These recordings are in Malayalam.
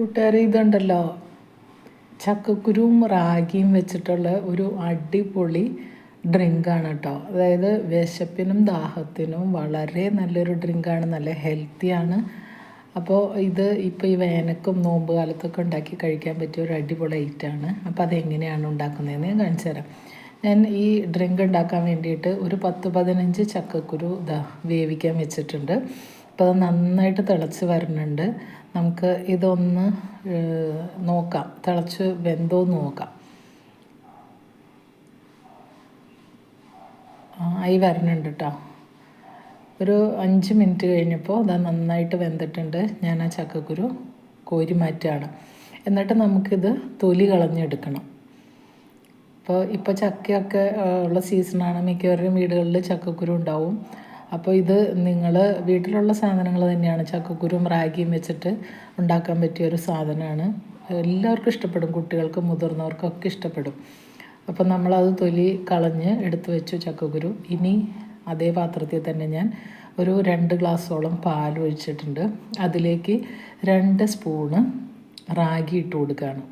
കൂട്ടുകാരെ ഇതുണ്ടല്ലോ. ചക്കക്കുരുവും റാഗിയും വെച്ചിട്ടുള്ള ഒരു അടിപൊളി ഡ്രിങ്കാണ് കേട്ടോ അതായത് വിശപ്പിനും ദാഹത്തിനും വളരെ നല്ലൊരു ഡ്രിങ്കാണ് നല്ല ഹെൽത്തിയാണ്. അപ്പോൾ ഇത് ഇപ്പോൾ ഈ വേനക്കും നോമ്പ് കാലത്തൊക്കെ ഉണ്ടാക്കി കഴിക്കാൻ പറ്റിയ ഒരു അടിപൊളി ഐറ്റമാണ് അപ്പോൾ അതെങ്ങനെയാണ് ഉണ്ടാക്കുന്നതെന്ന് ഞാൻ കാണിച്ചു തരാം. ഞാൻ ഈ ഡ്രിങ്ക് ഉണ്ടാക്കാൻ വേണ്ടിയിട്ട് ഒരു പത്ത് പതിനഞ്ച് ചക്കക്കുരു വേവിക്കാൻ വെച്ചിട്ടുണ്ട്. അപ്പോൾ അത് നന്നായിട്ട് തിളച്ച് വരുന്നുണ്ട് നമുക്ക് ഇതൊന്ന് നോക്കാം. തിളച്ച് വെന്തോ നോക്കാം. ആയി വരണുണ്ട് കേട്ടോ ഒരു അഞ്ച് മിനിറ്റ് കഴിഞ്ഞപ്പോൾ അത് നന്നായിട്ട് വെന്തിട്ടുണ്ട്. ഞാൻ ആ ചക്കക്കുരു കോരി മാറ്റുകയാണ്. എന്നിട്ട് നമുക്കിത് തൊലി കളഞ്ഞെടുക്കണം. അപ്പോൾ ഇപ്പോൾ ചക്കയൊക്കെ ഉള്ള സീസണാണ് മിക്കവരുടെയും വീടുകളിൽ ചക്കക്കുരു ഉണ്ടാവും. അപ്പോൾ ഇത് നിങ്ങൾ വീട്ടിലുള്ള സാധനങ്ങൾ തന്നെയാണ് ചക്കക്കുരും റാഗിയും വെച്ചിട്ട് ഉണ്ടാക്കാൻ പറ്റിയ ഒരു സാധനമാണ്. എല്ലാവർക്കും ഇഷ്ടപ്പെടും കുട്ടികൾക്കും മുതിർന്നവർക്കൊക്കെ ഇഷ്ടപ്പെടും. അപ്പോൾ നമ്മളത് തൊലി കളഞ്ഞ് എടുത്തു വെച്ചു ചക്കക്കുരു. ഇനി അതേ പാത്രത്തിൽ തന്നെ ഞാൻ ഒരു രണ്ട് ഗ്ലാസ്സോളം പാൽ ഒഴിച്ചിട്ടുണ്ട്. അതിലേക്ക് രണ്ട് സ്പൂണ് റാഗി ഇട്ട് കൊടുക്കുകയാണ്.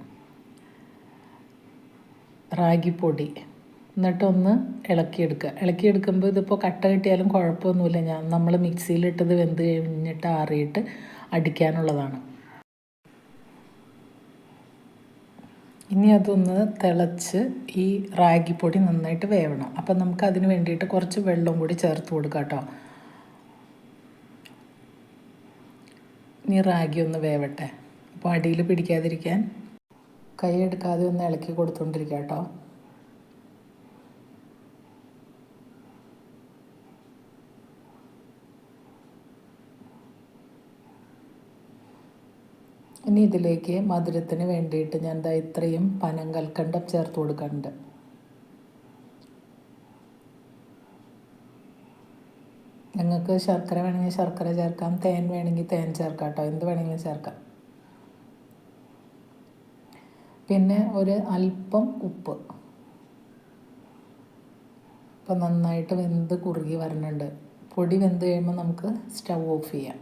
റാഗിപ്പൊടി എന്നിട്ടൊന്ന് ഇളക്കിയെടുക്കുക. ഇളക്കിയെടുക്കുമ്പോൾ ഇതിപ്പോൾ കട്ട കിട്ടിയാലും കുഴപ്പമൊന്നുമില്ല. ഞാൻ നമ്മൾ മിക്സിയിലിട്ടത് വെന്ത് കഴിഞ്ഞിട്ട് ആറിയിട്ട് അടിക്കാനുള്ളതാണ്. ഇനി അതൊന്ന് തിളച്ച് ഈ റാഗിപ്പൊടി നന്നായിട്ട് വേവണം. അപ്പം നമുക്ക് അതിന് വേണ്ടിയിട്ട് കുറച്ച് വെള്ളം കൂടി ചേർത്ത് കൊടുക്കാം കേട്ടോ. ഇനി റാഗി ഒന്ന് വേവട്ടെ. അപ്പോൾ അടിയിൽ പിടിക്കാതിരിക്കാൻ കൈ എടുക്കാതെ ഒന്ന് ഇളക്കി കൊടുത്തുകൊണ്ടിരിക്കുക കേട്ടോ. ഇനി ഇതിലേക്ക് മധുരത്തിന് വേണ്ടിയിട്ട് ഞാൻ എന്താ ഇത്രയും പനം കൽക്കണ്ടം ചേർത്ത് കൊടുക്കുന്നുണ്ട് നിങ്ങൾക്ക് ശർക്കര വേണമെങ്കിൽ ശർക്കര ചേർക്കാം തേൻ വേണമെങ്കിൽ തേൻ ചേർക്കാം കേട്ടോ. എന്ത് വേണമെങ്കിലും ചേർക്കാം. പിന്നെ ഒരു അല്പം ഉപ്പ്. ഇപ്പം നന്നായിട്ട് വെന്ത് കുറുകി വരണുണ്ട്. പൊടി വെന്ത് കഴിയുമ്പോൾ നമുക്ക് സ്റ്റൗ ഓഫ് ചെയ്യാം.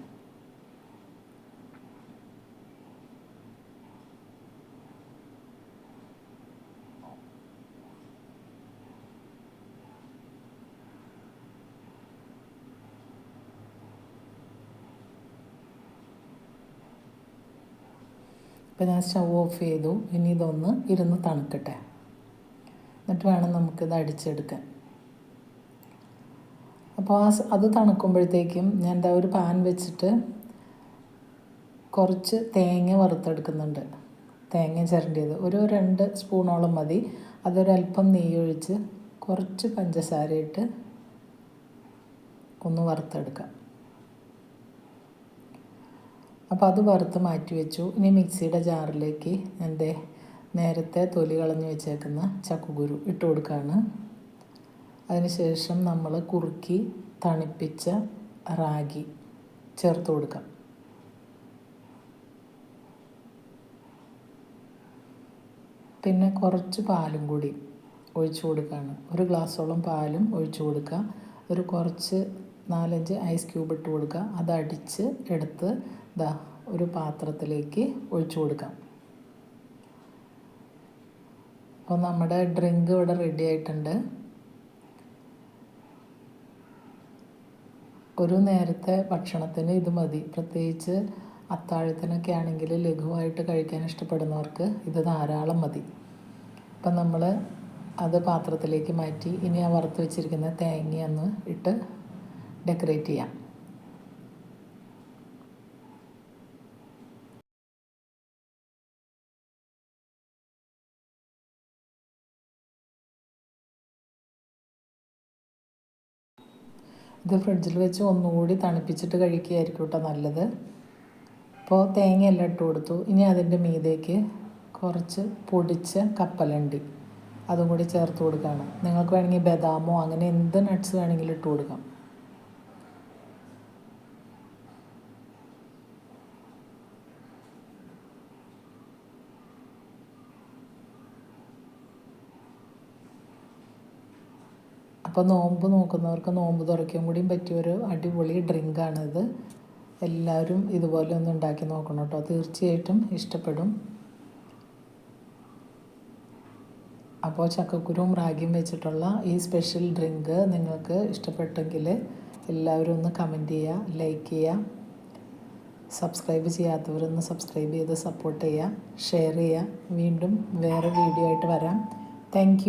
ഇപ്പോൾ ഞാൻ സ്റ്റൗ ഓഫ് ചെയ്തു. ഇനി ഇതൊന്ന് ഇരുന്ന് തണുക്കട്ടെ. എന്നിട്ട് വേണം നമുക്കിത് അടിച്ചെടുക്കാൻ. അപ്പോൾ ആ അത് തണുക്കുമ്പോഴത്തേക്കും ഞാൻ എന്താ ഒരു പാൻ വെച്ചിട്ട് കുറച്ച് തേങ്ങ വറുത്തെടുക്കുന്നുണ്ട്. തേങ്ങ ചിരണ്ടിയത്. ഒരു രണ്ട് സ്പൂണോളം മതി. അതൊരല്പം നെയ്യൊഴിച്ച് കുറച്ച് പഞ്ചസാര ഇട്ട് ഒന്ന് വറുത്തെടുക്കാം. അപ്പോൾ അത് വറുത്ത് മാറ്റി വെച്ചു. ഇനി മിക്സിയുടെ ജാറിലേക്ക് എന്റെ നേരത്തെ തൊലി കളഞ്ഞു വെച്ചേക്കുന്ന ചക്കുകുരു ഇട്ട് കൊടുക്കുകയാണ് അതിനുശേഷം നമ്മൾ കുറുക്കി തണുപ്പിച്ച റാഗി ചേർത്ത് കൊടുക്കാം. പിന്നെ കുറച്ച് പാലും കൂടി ഒഴിച്ചു കൊടുക്കുകയാണ് ഒരു ഗ്ലാസ്സോളം പാലും ഒഴിച്ചു കൊടുക്കുക. ഒരു കുറച്ച് നാലഞ്ച് ഐസ് ക്യൂബ് ഇട്ട് കൊടുക്കുക. അതടിച്ച് എടുത്ത് ഇതാ ഒരു പാത്രത്തിലേക്ക് ഒഴിച്ചു കൊടുക്കാം. അപ്പോൾ നമ്മുടെ ഡ്രിങ്ക് ഇവിടെ റെഡി ആയിട്ടുണ്ട്. ഒരു നേരത്തെ ഭക്ഷണത്തിന് ഇത് മതി. പ്രത്യേകിച്ച് അത്താഴത്തിനൊക്കെ ആണെങ്കിൽ ലഘുവായിട്ട് കഴിക്കാൻ ഇഷ്ടപ്പെടുന്നവർക്ക് ഇത് ധാരാളം മതി. അപ്പം നമ്മൾ അത് പാത്രത്തിലേക്ക് മാറ്റി ഇനി ആ വറുത്ത് വെച്ചിരിക്കുന്ന തേങ്ങയൊന്ന് ഇട്ട് ഡെക്കറേറ്റ് ചെയ്യാം. ഇത് ഫ്രിഡ്ജിൽ വെച്ച് ഒന്നുകൂടി തണുപ്പിച്ചിട്ട് കഴിക്കുകയായിരിക്കും കേട്ടോ നല്ലത്. അപ്പോൾ തേങ്ങയെല്ലാം ഇട്ട് കൊടുത്തു. ഇനി അതിന്റെ മീതേക്ക് കുറച്ച് പൊടിച്ച കപ്പലണ്ടി അതും കൂടി ചേർത്ത് കൊടുക്കുകയാണ്. നിങ്ങൾക്ക് വേണമെങ്കിൽ ബദാമോ അങ്ങനെ എന്ത് നട്ട്സ് വേണമെങ്കിലും ഇട്ട് കൊടുക്കാം. അപ്പോൾ നോമ്പ് നോക്കുന്നവർക്ക് നോമ്പ് തുറക്കാൻ കൂടിയും പറ്റിയൊരു അടിപൊളി ഡ്രിങ്കാണിത്. എല്ലാവരും ഇതുപോലെ ഒന്ന് ഉണ്ടാക്കി നോക്കണം കേട്ടോ. തീർച്ചയായിട്ടും ഇഷ്ടപ്പെടും. അപ്പോൾ ചക്കക്കുരുവും റാഗിയും വെച്ചിട്ടുള്ള ഈ സ്പെഷ്യൽ ഡ്രിങ്ക് നിങ്ങൾക്ക് ഇഷ്ടപ്പെട്ടെങ്കിൽ എല്ലാവരും ഒന്ന് കമന്റ് ചെയ്യുക ലൈക്ക് ചെയ്യുക സബ്സ്ക്രൈബ് ചെയ്യാത്തവരൊന്ന് സബ്സ്ക്രൈബ് ചെയ്ത് സപ്പോർട്ട് ചെയ്യുക ഷെയർ ചെയ്യുക വീണ്ടും വേറെ വീഡിയോ ആയിട്ട് വരാം. താങ്ക്